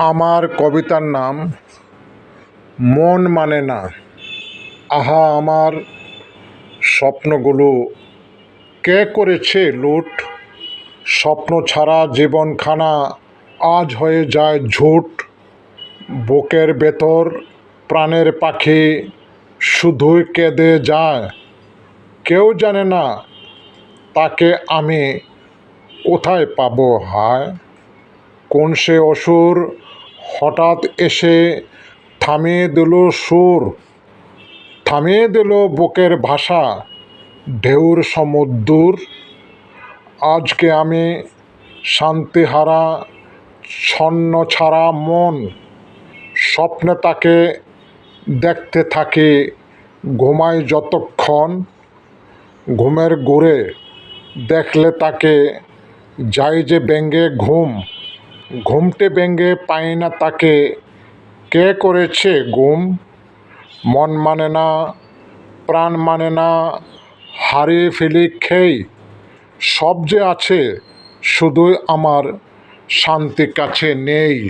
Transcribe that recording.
আমার কবিতার নাম মন মানে না। আহা আমার স্বপ্নগুলো। কে করেছে লুট? স্বপ্ন ছাড়া জীবনখানা আজ হয়ে যায় ঝুট। বুকের ভেতর প্রাণের পাখি শুধুই কেঁদে যায়। কেউ জানে না তাকে আমি কোথায় পাবো হায়। কোন সে অসুর হঠাৎ এসে থামিয়ে দিল সুর? থামিয়ে দিল বুকের ভাষা, ঢেউর সমুদ্র আজকে আমি শান্তিহারা ছন্ন ছাড়া মন, স্বপ্নে তাকে দেখতে থাকি, ঘুমাই যতক্ষণ ঘুমের ঘুরে, দেখলে তাকে যাই যে ব্যঙ্গে ঘুম। ঘুমটে ব্যঙ্গে পাই না তাকে। কে করেছে গুম মন মানে না, প্রাণ মানে না হারিয়ে ফেলি খেই। সব যে আছে শুধু আমার শান্তি কাছে নেই।